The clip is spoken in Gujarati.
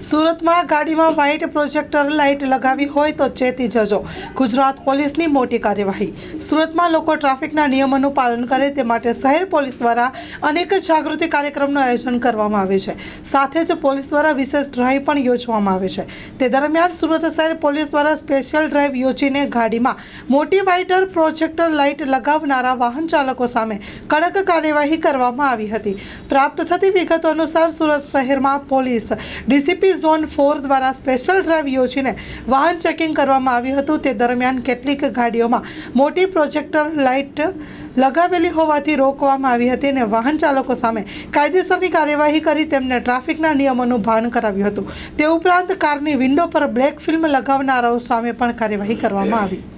સુરતમાં ગાડીમાં વ્હાઇટ પ્રોજેક્ટર લાઇટ લગાવી હોય તો ચેતી જજો. ગુજરાત પોલીસની મોટી કાર્યવાહી. સુરતમાં લોકો ટ્રાફિકના નિયમોનું પાલન કરે તે માટે શહેર પોલીસ દ્વારા અનેક જાગૃતિ કાર્યક્રમનું આયોજન કરવામાં આવે છે. સાથે જ પોલીસ દ્વારા વિશેષ ડ્રાઈવ પણ યોજવામાં આવે છે. તે દરમિયાન સુરત શહેર પોલીસ દ્વારા સ્પેશિયલ ડ્રાઈવ યોજીને ગાડીમાં મોટી વાઇટર પ્રોજેક્ટર લાઇટ લગાવનારા વાહન ચાલકો સામે કડક કાર્યવાહી કરવામાં આવી હતી. પ્રાપ્ત થતી વિગતો અનુસાર સુરત શહેરમાં પોલીસ ડીસીપી ઝોન ફોર દ્વારા સ્પેશિયલ ડ્રાઈવ યોજીને વાહન ચેકિંગ કરવામાં આવ્યું હતું. તે દરમિયાન કેટલીક ગાડીઓમાં મોટી પ્રોજેક્ટર લાઇટ લગાવેલી હોવાથી રોકવામાં આવી હતી અને વાહન ચાલકો સામે કાયદેસરની કાર્યવાહી કરી તેમને ટ્રાફિકના નિયમોનું ભાન કરાવ્યું હતું. તે ઉપરાંત, કારની વિન્ડો પર બ્લેક ફિલ્મ લગાવનારાઓ સામે પણ કાર્યવાહી કરવામાં આવી.